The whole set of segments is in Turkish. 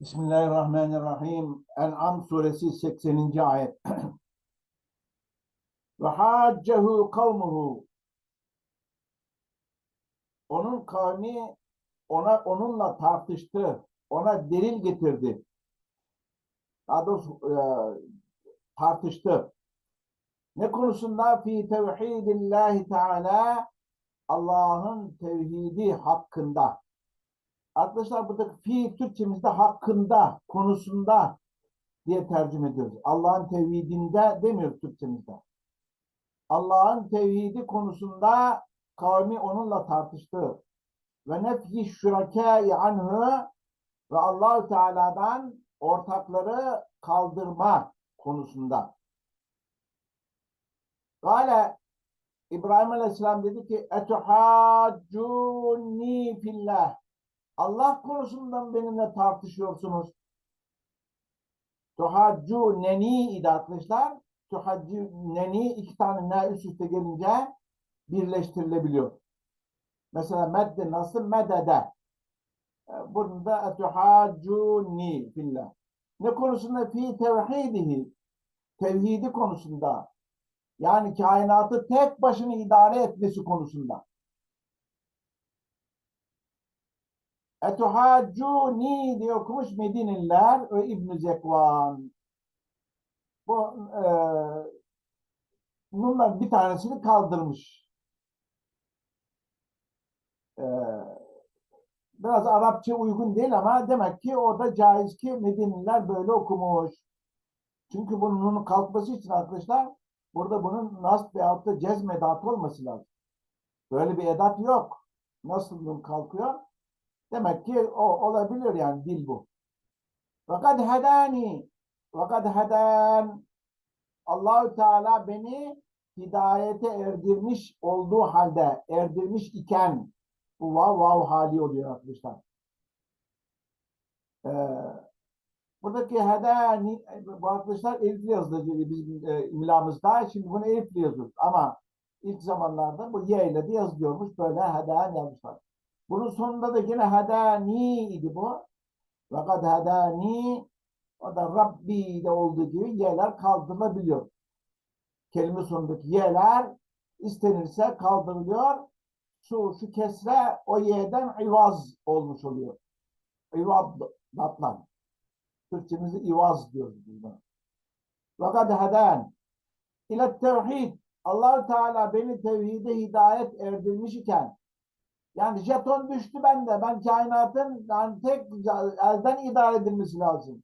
Bismillahirrahmanirrahim. En'am suresi 80. ayet. Ve haccehu kavmuhu. Onun kavmi ona onunla tartıştı. Ona delil getirdi. Daha doğrusu e, tartıştı. Ne konusunda? Fi tevhidillahi teala Allah'ın tevhidi hakkında. Arkadaşlar burada fi Türkçemizde hakkında, konusunda diye tercüme ediyoruz. Allah'ın tevhidinde demiyoruz Türkçemizde. Allah'ın tevhidi konusunda kavmi onunla tartıştı. Ve nefyi şürekâi anhü ve Allahu Teala'dan ortakları kaldırma konusunda. Gale İbrahim Aleyhisselam dedi ki etuhaccuni fillah Allah konusundan benimle tartışıyorsunuz. Tuhaccu neni idi arkadaşlar. Tuhaccu neni iki tane ne üst üste gelince birleştirilebiliyor. Mesela medde nasıl medede. Burada etuhaccuni fillah. Ne konusunda? Fi tevhidihi. Tevhidi konusunda. Yani kainatı tek başına idare etmesi konusunda. Etuhaccuni diye okumuş Medineliler ve ibn Zekvan. Bu e, bunlar bir tanesini kaldırmış. E, biraz Arapça uygun değil ama demek ki orada caiz ki Medineliler böyle okumuş. Çünkü bunun kalkması için arkadaşlar burada bunun nasb veyahut da cezm edatı olması lazım. Böyle bir edat yok. Nasıl bunun kalkıyor? Demek ki o olabilir yani dil bu. Fakat hedani fakat heden Allahü Teala beni hidayete erdirmiş olduğu halde erdirmiş iken bu vav vav hali oluyor arkadaşlar. Ee, buradaki hedani bu arkadaşlar elifli yazılıyor bizim e, imlamızda. Şimdi bunu elifli yazıyoruz ama ilk zamanlarda bu y ile de yazılıyormuş. Böyle heden yazmışlar. Bunun sonunda da yine hedani idi bu. Ve kad hedani o da Rabbi de olduğu gibi y'ler kaldırılabiliyor. Kelime sonundaki y'ler istenirse kaldırılıyor. Şu, şu kesre o y'den ivaz olmuş oluyor. İvad datlan. Türkçemizde ivaz diyoruz biz buna. Ve kad ile tevhid allah Teala beni tevhide hidayet erdirmiş iken yani jeton düştü bende. Ben kainatın yani tek elden idare edilmesi lazım.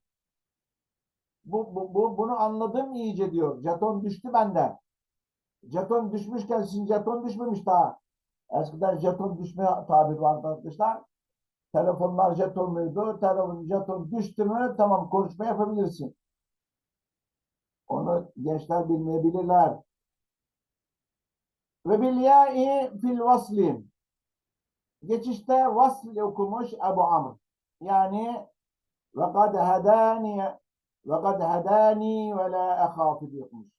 Bu, bu, bu, bunu anladım iyice diyor. Jeton düştü bende. Jeton düşmüşken sizin jeton düşmemiş daha. Eskiden jeton düşme tabir vardı arkadaşlar. Telefonlar jetonluydu. Telefon jeton düştü mü tamam konuşma yapabilirsin. Onu gençler bilmeyebilirler. Ve bil ya'i fil vasli geçişte vasl okumuş Ebu Amr. Yani ve kad hedani ve kad hedani ve la ehafu diye okumuş.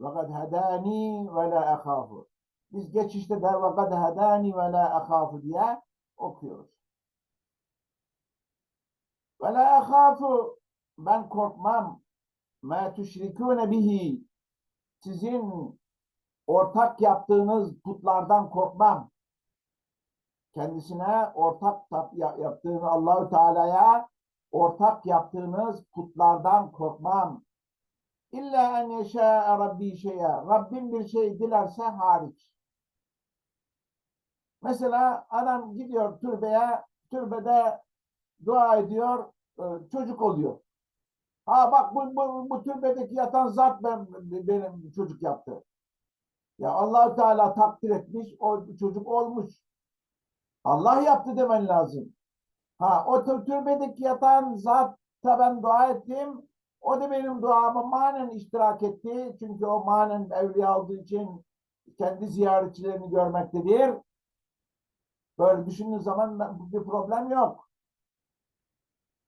Ve kad hedani ve la ehafu. Biz geçişte de ve kad hedani ve la ehafu diye okuyoruz. Ve la ehafu ben korkmam ma tüşrikûne bihi sizin ortak yaptığınız putlardan korkmam kendisine ortak yaptığını Allahü Teala'ya ortak yaptığınız putlardan korkmam. İlla en yeşâ Rabbi şeye. Rabbim bir şey dilerse hariç. Mesela adam gidiyor türbeye, türbede dua ediyor, e, çocuk oluyor. Ha bak bu, bu, bu türbedeki yatan zat ben, benim çocuk yaptı. Ya allah Teala takdir etmiş, o çocuk olmuş. Allah yaptı demen lazım. Ha o türbedeki yatan zat ben dua ettim. O da benim duamı manen iştirak etti. Çünkü o manen evliya olduğu için kendi ziyaretçilerini görmektedir. Böyle düşündüğün zaman bir problem yok.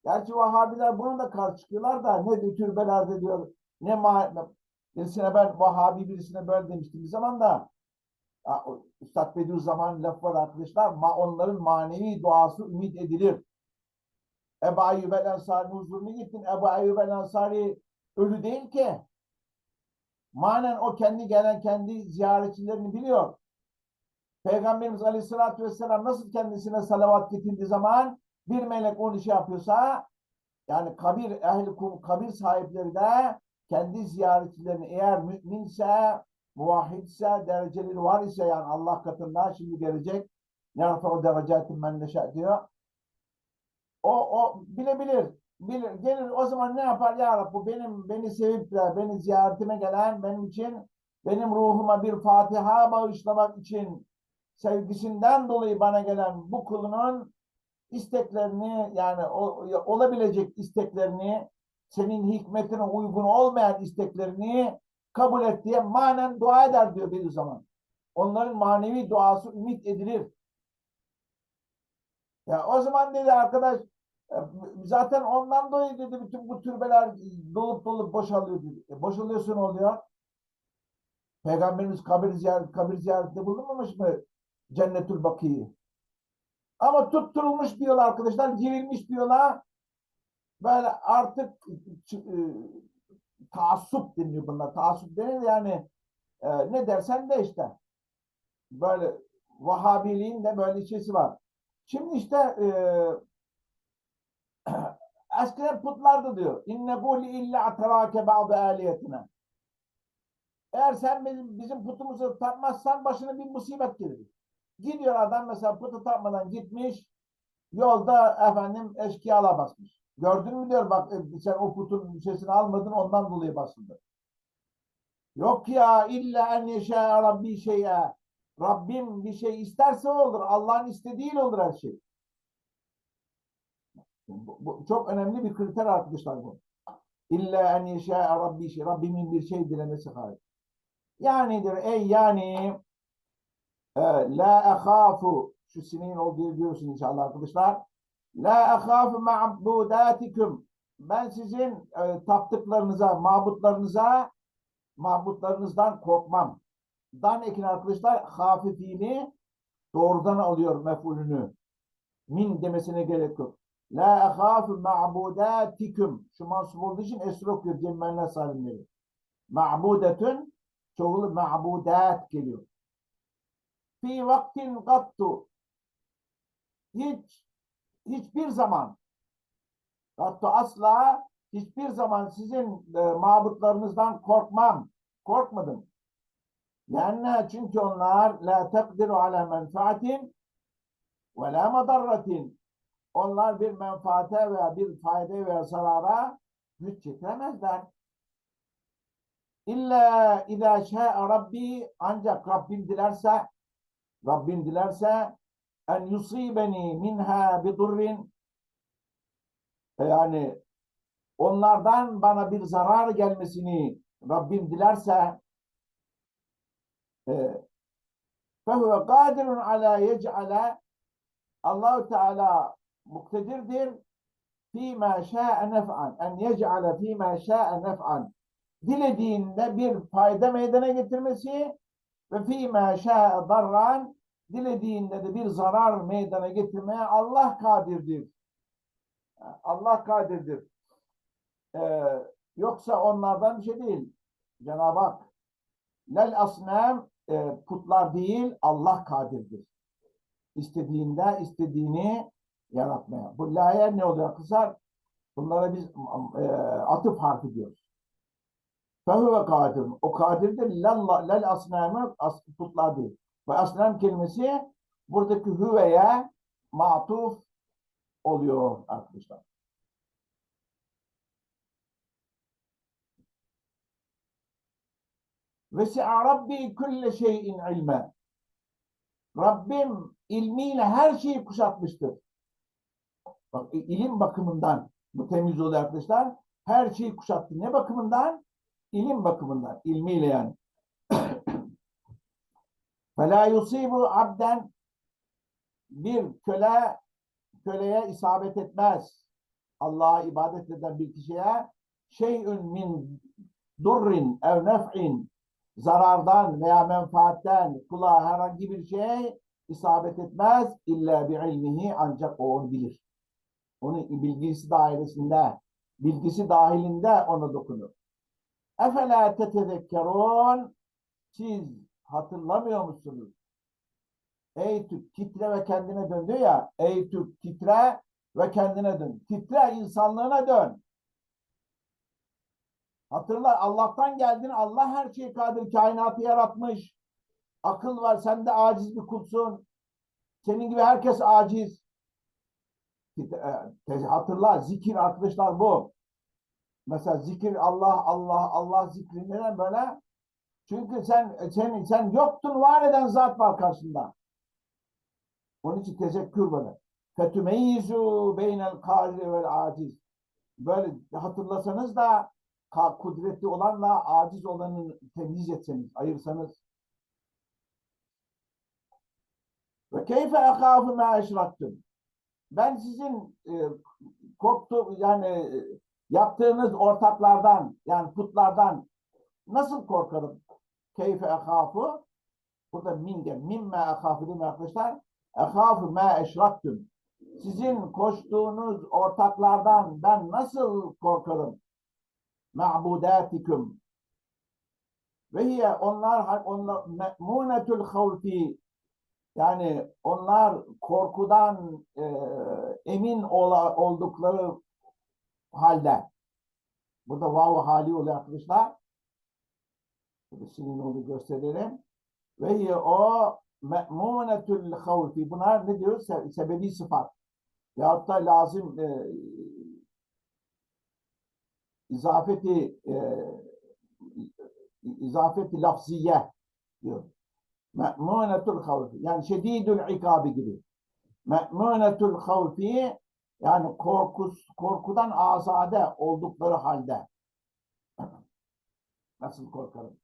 Gerçi Vahabiler buna da karşı çıkıyorlar da ne diyor türbelerde diyor ne birisine ben Vahabi birisine böyle demiştim bir zaman da Üstad Bediüzzaman laf var arkadaşlar. Ma, onların manevi duası ümit edilir. Ebu Ayyub el Ensari'nin huzuruna gittin. Ebu Ayyub el Ensari ölü değil ki. Manen o kendi gelen kendi ziyaretçilerini biliyor. Peygamberimiz Aleyhisselatü Vesselam nasıl kendisine salavat getirdiği zaman bir melek onu şey yapıyorsa yani kabir ehli kum, kabir sahipleri de kendi ziyaretçilerini eğer müminse muvahhidse dereceleri var ise yani Allah katında şimdi gelecek nerfa'u derecatin men neşe diyor. O, o bilebilir. Bilir. Gelir o zaman ne yapar ya Rabbi benim beni sevip de beni ziyaretime gelen benim için benim ruhuma bir Fatiha bağışlamak için sevgisinden dolayı bana gelen bu kulunun isteklerini yani o, olabilecek isteklerini senin hikmetine uygun olmayan isteklerini kabul et diye manen dua eder diyor bir zaman. Onların manevi duası ümit edilir. Ya o zaman dedi arkadaş e, zaten ondan dolayı dedi bütün bu türbeler dolup dolup boşalıyor dedi. E, boşalıyorsun oluyor. Peygamberimiz kabir ziyaret kabir ziyaretinde bulunmamış mı? Cennetül Baki'yi. Ama tutturulmuş yol arkadaşlar, girilmiş bir yola böyle artık e, taassup deniyor bunlar. Taassup denir yani e, ne dersen de işte böyle Vahabiliğin de böyle şeysi var. Şimdi işte e, eskiden putlardı diyor. İnne bu illa atarake ba'de aliyetine. Eğer sen bizim, bizim putumuzu tapmazsan başına bir musibet gelir. Gidiyor adam mesela putu tapmadan gitmiş. Yolda efendim eşkıyala basmış. Gördün mü diyor bak e, sen o putun sesini almadın ondan dolayı basıldı. Yok ya illa en yeşâ Rabbi şeye. Rabbim bir şey isterse olur. Allah'ın istediğiyle olur her şey. Bu, bu çok önemli bir kriter arkadaşlar bu. İlla en yeşâ Rabbi şey. Rabbimin bir şey dilemesi hariç. Yanidir ey yani e, la ahafu şu sinin olduğu diyorsun inşallah arkadaşlar. La ahafu ma'budatikum ben sizin e, taptıklarınıza, mabutlarınıza mabutlarınızdan korkmam. Dan ekin arkadaşlar hafifini doğrudan alıyor mef'ulünü. Min demesine gerek yok. La ahafu ma'budatikum şu mansup olduğu için esir okuyor cemmenler salimleri. Ma'budetün çoğulu ma'budat geliyor. Fi vaktin gattu hiç hiçbir zaman hatta asla hiçbir zaman sizin e, mabutlarınızdan korkmam. Korkmadım. Yani çünkü onlar la takdiru ala menfaatin ve la madarratin. Onlar bir menfaate veya bir fayda veya zarara güç getiremezler. İlla izâ şâ'a Rabbi ancak Rabbim dilerse Rabbim dilerse en yusibeni minha bidurrin. Yani onlardan bana bir zarar gelmesini Rabbim dilerse fehuve kadirun ala yec'ale Allahu Teala muktedirdir. Fîmâ şâ'e nef'an en yec'ale fîmâ şâ'e nef'an. Dilediğinde bir fayda meydana getirmesi ve fîmâ şâ'e darran dilediğinde de bir zarar meydana getirmeye Allah kadirdir. Allah kadirdir. Ee, yoksa onlardan bir şey değil. Cenab-ı Hak lel asnem e, putlar değil Allah kadirdir. İstediğinde istediğini yaratmaya. Bu la'ya ne oluyor kızar? Bunlara biz e, atıf harfi diyoruz. Fehuve kadir. O kadirdir. Lel, lel asnemi as, putlar değil. Ve asnem kelimesi buradaki hüveye matuf oluyor arkadaşlar. Ve si'a Rabbi külle şeyin ilme. Rabbim ilmiyle her şeyi kuşatmıştır. Bak ilim bakımından bu temiz oluyor arkadaşlar. Her şeyi kuşattı. Ne bakımından? İlim bakımından. ilmiyle yani. فَلَا يُصِيبُ abden bir köle köleye isabet etmez. Allah'a ibadet eden bir kişiye şeyün min durrin ev nef'in zarardan veya menfaatten kula herhangi bir şey isabet etmez illa bi ilmihi ancak o onu bilir. Onun bilgisi dairesinde, bilgisi dahilinde ona dokunur. Efela tetezekkerun siz hatırlamıyor musunuz? Ey Türk titre ve kendine dön diyor ya. Ey Türk titre ve kendine dön. Titre insanlığına dön. Hatırla Allah'tan geldin. Allah her şeyi kadir. Kainatı yaratmış. Akıl var. Sen de aciz bir kulsun. Senin gibi herkes aciz. E, Hatırla zikir arkadaşlar bu. Mesela zikir Allah Allah Allah zikri neden böyle? Çünkü sen sen sen yoktun var eden zat var karşında. Onun için tezekkür böyle. Fetümeyyizu beynel kadiri vel aciz. Böyle hatırlasanız da kudretli olanla aciz olanı temyiz etseniz, ayırsanız. Ve keyfe ekâfü mâ. Ben sizin e, korktu yani e, yaptığınız ortaklardan yani putlardan nasıl korkarım? Keyfe ekâfü burada minge mimme ekâfü değil mi arkadaşlar? Ekâfü mâ eşraktüm. Sizin koştuğunuz ortaklardan ben nasıl korkarım? Ma'budâtiküm. Ve hiye onlar onlar me'munetul havfi yani onlar korkudan e, emin ola, oldukları halde burada vav hali oluyor arkadaşlar. Sinin olduğu gösterelim. Ve o me'munetul havfi. Bunlar ne diyor? Se- sebebi sıfat. Yahut da lazım e, izafeti e, izafeti lafziye diyor. Me'munetul havfi. Yani şedidül ikabi gibi. Me'munetul havfi yani korkus, korkudan azade oldukları halde. Nasıl korkarım?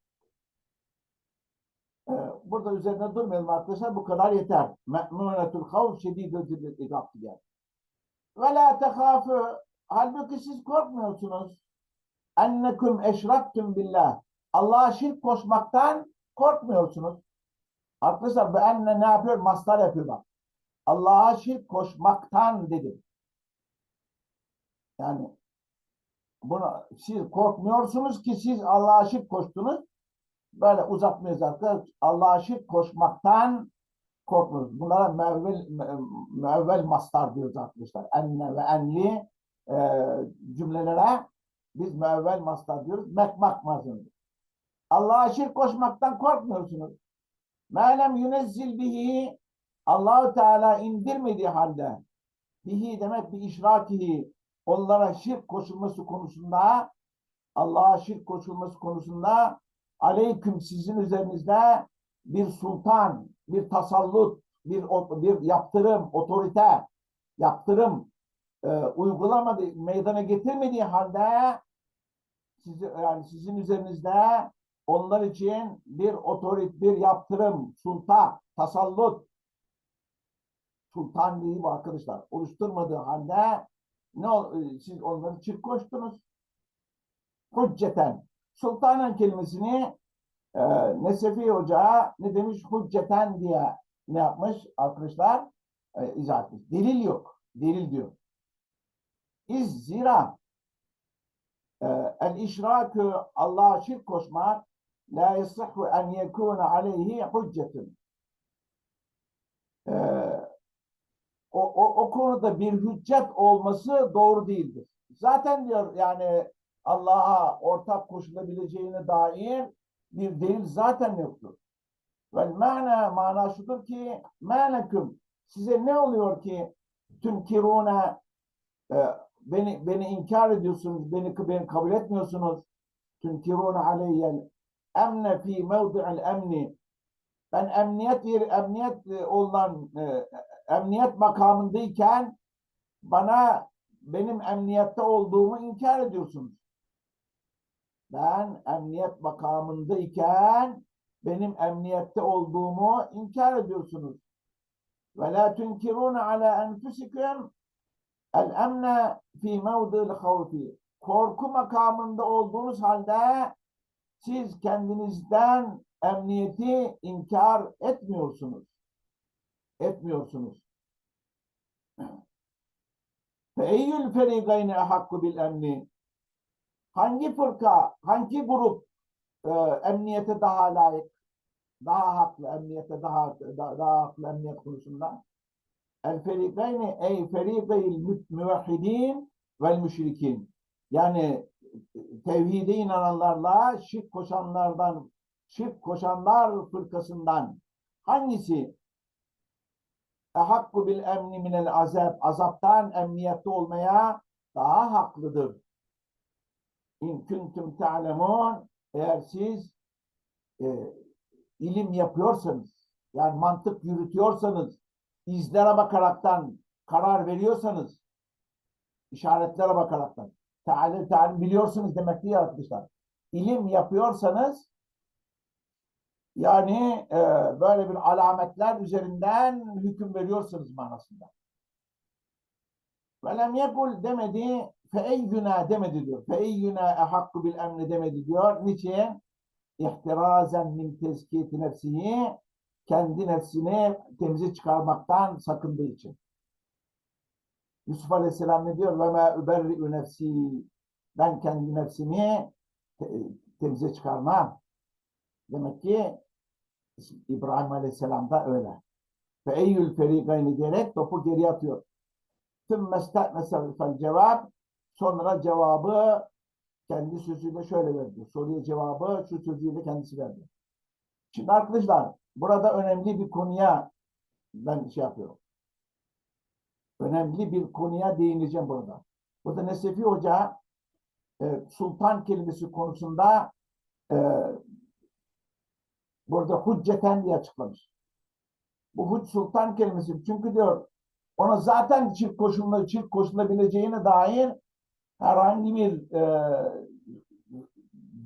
Ee, burada üzerine durmayalım arkadaşlar. Bu kadar yeter. Me'munetul havf şedidül ikab diye. Ve la tehafü halbuki siz korkmuyorsunuz. Ennekum eşraktüm billah. Allah'a şirk koşmaktan korkmuyorsunuz. Arkadaşlar bu enne ne yapıyor? Mastar yapıyor bak. Allah'a şirk koşmaktan dedim. Yani buna siz korkmuyorsunuz ki siz Allah'a şirk koştunuz. Böyle uzatmayız arkadaşlar. Allah'a şirk koşmaktan korkmuyoruz. Bunlara mevvel, mevvel mastar diyoruz arkadaşlar. Enne ve enli e, cümlelere biz mevvel mastar diyoruz. Mekmak mazındır. Allah'a şirk koşmaktan korkmuyorsunuz. Melem yünezzil bihi Allahu Teala indirmediği halde bihi demek bir işrakihi onlara şirk koşulması konusunda Allah'a şirk koşulması konusunda aleyküm sizin üzerinizde bir sultan, bir tasallut, bir bir yaptırım, otorite, yaptırım e, uygulamadı, meydana getirmediği halde sizi, yani sizin üzerinizde onlar için bir otorit, bir yaptırım, sultan, tasallut, sultan değil bu arkadaşlar. Oluşturmadığı halde ne siz onları çirk koştunuz. Hücceten. Sultanen kelimesini e, Nesefi Hoca ne demiş? Hücceten diye ne yapmış arkadaşlar? E, izah etmiş. Delil yok. Delil diyor. İz zira e, el işrakü Allah'a şirk koşmak la yasihhu en yekûne aleyhi hüccetun. E, o, o, o konuda bir hüccet olması doğru değildir. Zaten diyor yani Allah'a ortak koşulabileceğine dair bir delil zaten yoktur. Vel mana mana şudur ki meneküm size ne oluyor ki tünkirune e, beni beni inkar ediyorsunuz, beni beni kabul etmiyorsunuz. Tünkirune aleyyel emne fi mevdi'il emni ben emniyet yeri emniyet e, olan e, emniyet makamındayken bana benim emniyette olduğumu inkar ediyorsunuz. Ben emniyet makamındayken benim emniyette olduğumu inkar ediyorsunuz. Ve la tunkiruna ala enfusikum el emne fi mevdil havfi. Korku makamında olduğunuz halde siz kendinizden emniyeti inkar etmiyorsunuz. Etmiyorsunuz. Fe eyyül ferigayni ehakku bil emni. Hangi fırka, hangi grup e, emniyete daha layık, daha haklı, emniyete daha, daha, daha haklı emniyet konusunda? El ferigayni ey ferigayil mü- müvehhidin vel müşrikin. Yani tevhide inananlarla şirk koşanlardan, şirk koşanlar fırkasından hangisi ehakku bil emni minel azab, azaptan emniyette olmaya daha haklıdır. İn kuntum ta'lemun eğer siz e, ilim yapıyorsanız, yani mantık yürütüyorsanız, izlere bakaraktan karar veriyorsanız, işaretlere bakaraktan, talim talim biliyorsunuz demek değil arkadaşlar. İlim yapıyorsanız, yani e, böyle bir alametler üzerinden hüküm veriyorsunuz manasında. Ve lem yekul demedi, fe eyyuna demedi diyor. Fe eyyuna ehakku bil emni demedi diyor. Niçin? İhtirazen min tezkiyeti nefsihi kendi nefsini temize çıkarmaktan sakındığı için. Yusuf Aleyhisselam ne diyor? Ve ma überri'ü nefsi ben kendi nefsimi te- temize çıkarmam. Demek ki İbrahim Aleyhisselam da öyle. Fe eyyül ferikayni diyerek topu geri atıyor. Tüm mestel cevap sonra cevabı kendi sözüyle şöyle verdi. Soruya cevabı şu sözüyle kendisi verdi. Şimdi arkadaşlar burada önemli bir konuya ben şey yapıyorum. Önemli bir konuya değineceğim burada. Burada Nesefi Hoca e, sultan kelimesi konusunda e, burada hücceten diye açıklamış. Bu huc sultan kelimesi çünkü diyor ona zaten çift koşuluna çift koşulabileceğine dair herhangi bir e,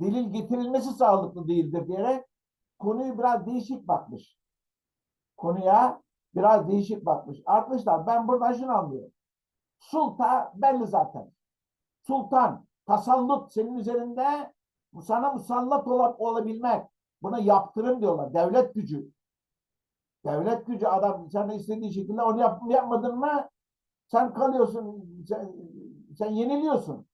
delil getirilmesi sağlıklı değildir diyerek konuyu biraz değişik bakmış. Konuya biraz değişik bakmış. Arkadaşlar ben buradan şunu anlıyorum. Sultan belli zaten. Sultan, tasallut senin üzerinde sana musallat ol- olabilmek. Buna yaptırım diyorlar. Devlet gücü. Devlet gücü adam sana istediği şekilde onu yap, yapmadın mı sen kalıyorsun, sen, sen yeniliyorsun.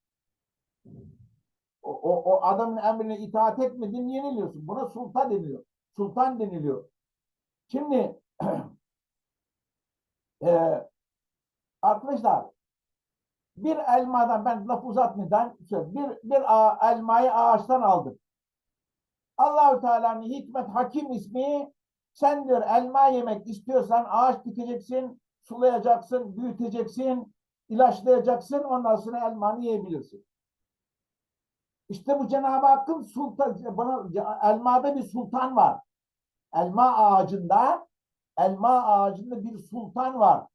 O, o, o adamın emrine itaat etmedin yeniliyorsun. Buna sultan deniliyor. Sultan deniliyor. Şimdi e, arkadaşlar bir elmadan ben laf uzatmadan bir, bir a- elmayı ağaçtan aldık. Allahu Teala'nın hikmet hakim ismi sen diyor elma yemek istiyorsan ağaç dikeceksin, sulayacaksın, büyüteceksin, ilaçlayacaksın ondan sonra elmanı yiyebilirsin. İşte bu Cenab-ı Hakk'ın sultan, bana elmada bir sultan var. Elma ağacında, elma ağacında bir sultan var.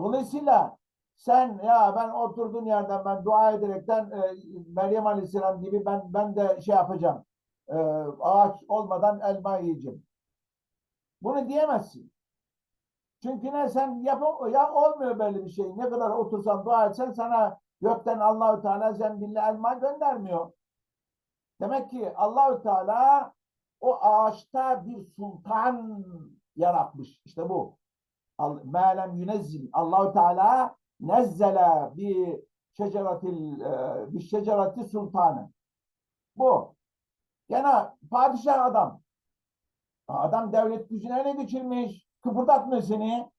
Dolayısıyla sen ya ben oturduğun yerden ben dua ederekten e, Meryem Aleyhisselam gibi ben ben de şey yapacağım. E, ağaç olmadan elma yiyeceğim. Bunu diyemezsin. Çünkü ne sen yapam ya olmuyor böyle bir şey. Ne kadar otursan dua etsen sana gökten Allahü Teala zembille elma göndermiyor. Demek ki Allahü Teala o ağaçta bir sultan yaratmış. İşte bu. Mâlem yünezzil. Allahü Teala nezzele bir şeceratil e, bir şecerati sultanı. Bu. Gene padişah adam. Adam devlet gücüne ele geçirmiş. Kıpırdatmıyor seni.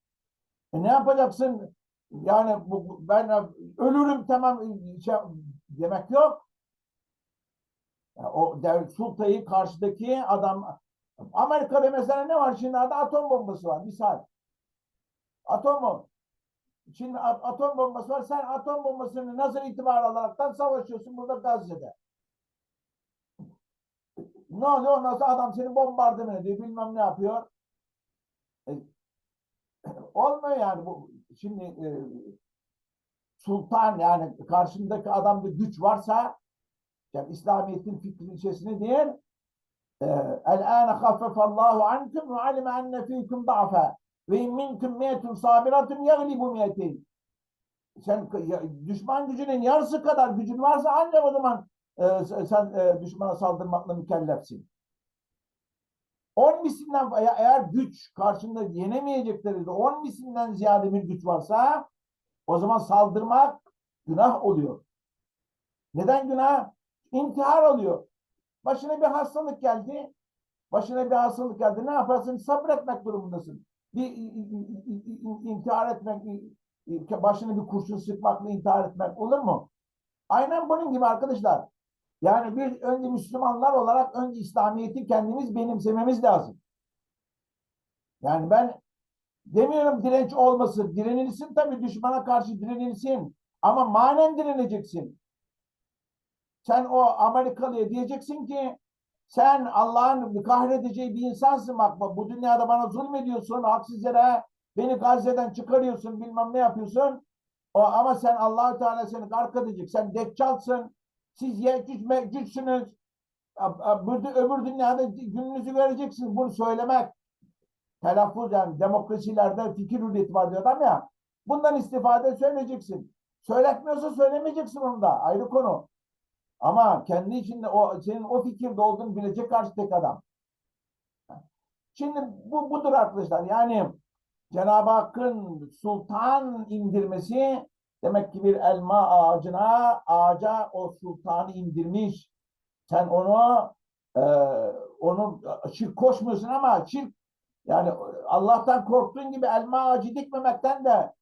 E ne yapacaksın? Yani bu, ben ölürüm tamam şey, demek yok. Ya o devlet sultayı karşıdaki adam Amerika'da mesela ne var şimdi atom bombası var misal. Atom bomb. Şimdi atom bombası var. Sen atom bombasını nasıl itibar alaraktan savaşıyorsun burada Gazze'de. Ne oluyor? Ondan sonra adam seni bombardıman ediyor. Bilmem ne yapıyor. E, olmuyor yani bu. Şimdi e, sultan yani karşındaki adamda güç varsa yani İslamiyet'in fikri içerisinde değil haffefallahu ankum ve alime enne fîkum da'fe ve in minkum miyetun sabiratun yaglibu miyetin sen düşman gücünün yarısı kadar gücün varsa ancak o zaman e, sen e, düşmana saldırmakla mükellefsin. 10 mislinden eğer- güç karşında yenemeyecekleri de 10 mislinden ziyade bir güç varsa O zaman saldırmak günah oluyor. Neden günah? İntihar oluyor. Başına bir hastalık geldi. Başına bir hastalık geldi. Ne yaparsın? Sabretmek durumundasın. Bir intihar etmek, başına bir kurşun sıkmakla intihar etmek olur mu? Aynen bunun gibi arkadaşlar. Yani bir önce Müslümanlar olarak önce İslamiyet'i kendimiz benimsememiz lazım. Yani ben demiyorum direnç olmasın. Direnilsin tabii düşmana karşı direnilsin. Ama manen direneceksin. Sen o Amerikalıya diyeceksin ki sen Allah'ın kahredeceği bir insansın bak, bu dünyada bana zulmediyorsun haksız yere beni Gazze'den çıkarıyorsun bilmem ne yapıyorsun. O, ama sen allah Teala seni gark edecek. Sen deccalsın. Siz yecüc mecücsünüz. Öbür, öbür dünyada gününüzü göreceksiniz. Bunu söylemek telaffuz yani demokrasilerde fikir hürriyeti var diyor adam ya. Bundan istifade söyleyeceksin. Söyletmiyorsa söylemeyeceksin onu da. Ayrı konu. Ama kendi içinde o senin o fikirde olduğunu bilecek karşıdaki adam. Şimdi bu budur arkadaşlar. Yani Cenab-ı Hakk'ın sultan indirmesi demek ki bir elma ağacına ağaca o sultanı indirmiş. Sen onu e, onu şirk koşmuyorsun ama şirk yani Allah'tan korktuğun gibi elma ağacı dikmemekten de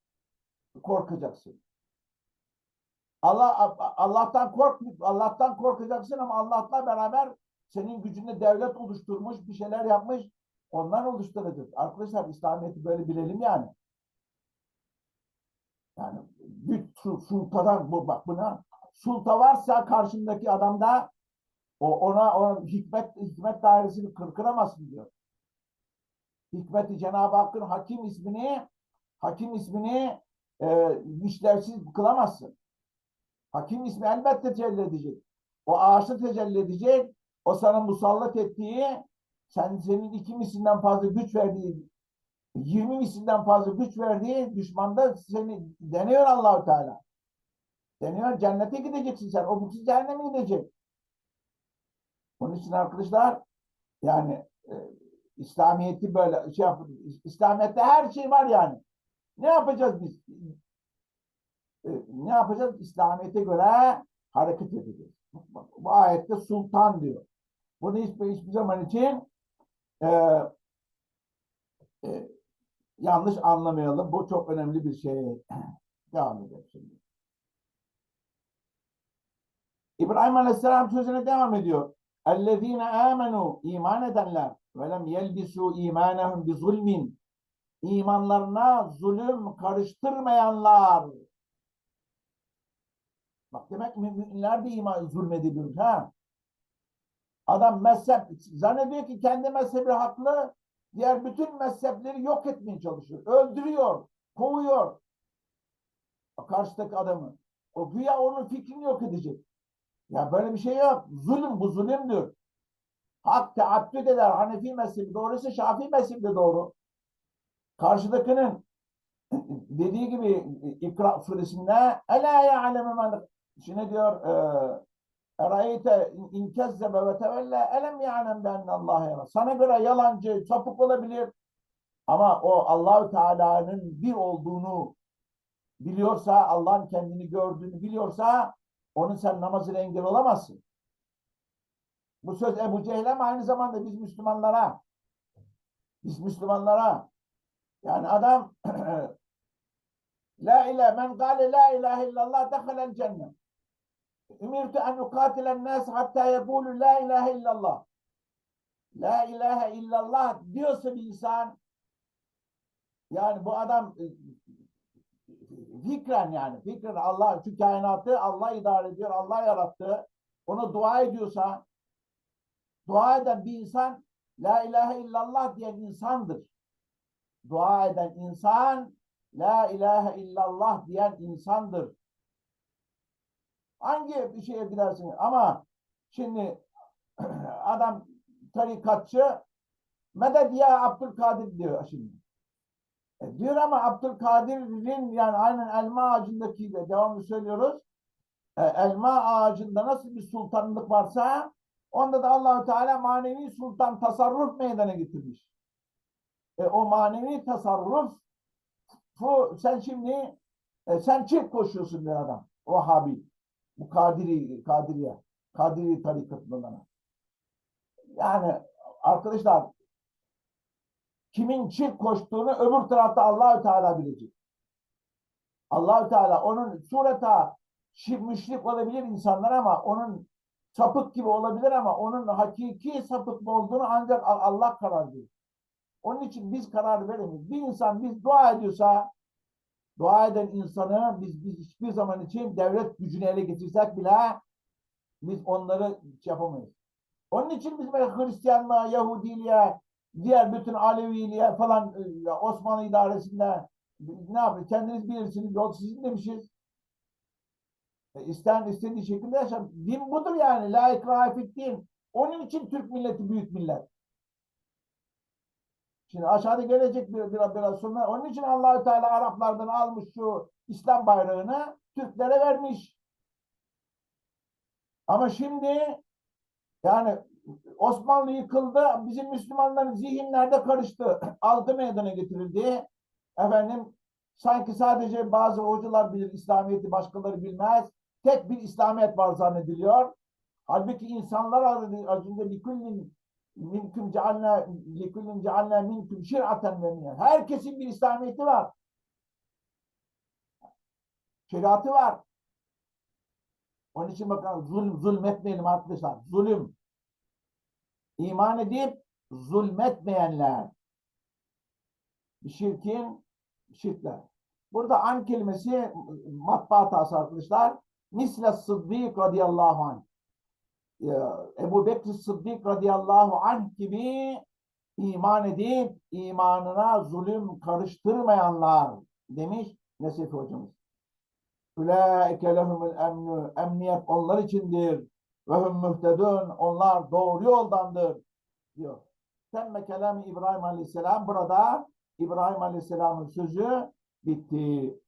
korkacaksın. Allah Allah'tan kork Allah'tan korkacaksın ama Allah'la beraber senin gücünde devlet oluşturmuş, bir şeyler yapmış. Onlar oluşturacak. Arkadaşlar İslamiyet'i böyle bilelim yani. Yani bir sultadan bu bak buna sulta varsa karşındaki adamda o ona ona hikmet hikmet dairesini kırkıramazsın diyor. Hikmeti Cenab-ı Hakk'ın hakim ismini hakim ismini e, işlevsiz kılamazsın. Hakim ismi elbette tecelli edecek. O ağaçta tecelli edecek. O sana musallat ettiği sen senin iki mislinden fazla güç verdiği 20 mislinden fazla güç verdiği düşmanda seni deniyor Allahu Teala. Deniyor cennete gideceksin sen. O bu cehenneme gidecek. Onun için arkadaşlar yani e, İslamiyet'i böyle şey yap, İslamiyet'te her şey var yani. Ne yapacağız biz? E, ne yapacağız? İslamiyet'e göre hareket edeceğiz. Bu ayette sultan diyor. Bunu hiçbir, hiçbir zaman için e, e, yanlış anlamayalım. Bu çok önemli bir şey. Devam edelim şimdi. İbrahim Aleyhisselam sözüne devam ediyor. اَلَّذ۪ينَ آمَنُوا iman edenler ve lem yelbisu imanehum bi zulmin imanlarına zulüm karıştırmayanlar. Bak demek müminler de iman zulmediliyor ha. Adam mezhep zannediyor ki kendi mezhebi haklı, diğer bütün mezhepleri yok etmeye çalışıyor. Öldürüyor, kovuyor. O karşıdaki adamı. O güya onun fikrini yok edecek. Ya böyle bir şey yok. Zulüm bu zulümdür. Hak teaddüt eder. Hanefi mezhebi doğruysa Şafii mezhebi de doğru. Karşıdakinin dediği gibi İkra suresinde Ela ya'lemu men Şimdi diyor Erayete in kezzebe ve tevelle elem ya'lem benne Allah yara. Sana göre yalancı, sapık olabilir. Ama o Allahü Teala'nın bir olduğunu biliyorsa, Allah'ın kendini gördüğünü biliyorsa onun sen namazına engel olamazsın. Bu söz Ebu Cehil'e mi aynı zamanda biz Müslümanlara biz Müslümanlara yani adam La ilahe men gale la ilahe illallah dehalel cennet. Ümirtu en ukatilen nas hatta yekulu la ilahe illallah. La ilahe illallah diyorsa bir insan yani bu adam fikren yani fikren Allah şu kainatı Allah idare ediyor, Allah yarattı. Ona dua ediyorsa dua eden bir insan La ilahe illallah diyen insandır. Dua eden insan La ilahe illallah diyen insandır. Hangi bir şeye gidersiniz? Ama şimdi adam tarikatçı medet ya Abdülkadir diyor şimdi. E, diyor ama Abdülkadir'in yani aynen elma ağacındaki de devamlı söylüyoruz. E, elma ağacında nasıl bir sultanlık varsa onda da Allahu Teala manevi sultan tasarruf meydana getirmiş. E, o manevi tasarruf bu sen şimdi E, sen çift koşuyorsun bir adam. O Habil. Bu Kadiri, Kadiriye. Kadiri tarikatından. Yani arkadaşlar kimin çift koştuğunu öbür tarafta Allahü Teala bilecek. Allahü Teala onun sureta müşrik olabilir insanlar ama onun sapık gibi olabilir ama onun hakiki sapık olduğunu ancak Allah karar verir. Onun için biz karar veremeyiz. Bir insan biz dua ediyorsa dua eden insanı biz, biz hiçbir zaman için devlet gücünü ele geçirsek bile biz onları şey yapamayız. Onun için biz böyle Hristiyanlığa, Yahudiliğe, diğer bütün Aleviliğe falan e, Osmanlı idaresinde ne yapıyor? Kendiniz bilirsiniz. Yol sizin demişiz. E, isteyen istediği şekilde yaşam. Din budur yani. La ikrahe din. Onun için Türk milleti büyük millet. Şimdi aşağıda gelecek bir, bir, biraz sonra. Onun için Allahü Teala Araplardan almış şu İslam bayrağını Türklere vermiş. Ama şimdi yani Osmanlı yıkıldı. Bizim Müslümanların zihinlerde karıştı. Algı meydana getirildi. Efendim sanki sadece bazı hocalar bilir İslamiyet'i başkaları bilmez. Tek bir İslamiyet var zannediliyor. Halbuki insanlar arasında likullin minkum cealna likullin cealna minkum şir'aten ve minyen. Herkesin bir İslamiyet'i var. Şeriatı var. Onun için bakın zulm, zulmetmeyelim arkadaşlar. Zulüm. İman edip zulmetmeyenler. Şirkin, şirkler. Burada an kelimesi matbaa hatası arkadaşlar. Misle Sıddık radıyallahu anh. Ya, Ebu Bekir Sıddık radıyallahu anh gibi iman edip imanına zulüm karıştırmayanlar demiş Nesefi hocamız. Ulaike lehumul emnu. Emniyet onlar içindir. Ve hum muhtedun. Onlar doğru yoldandır. Diyor. Temme kelamı İbrahim Aleyhisselam. Burada İbrahim Aleyhisselam'ın sözü bitti.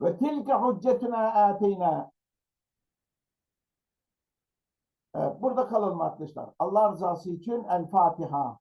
Ve tilke hüccetuna ateyna. Burada kalalım arkadaşlar. Allah rızası için El Fatiha.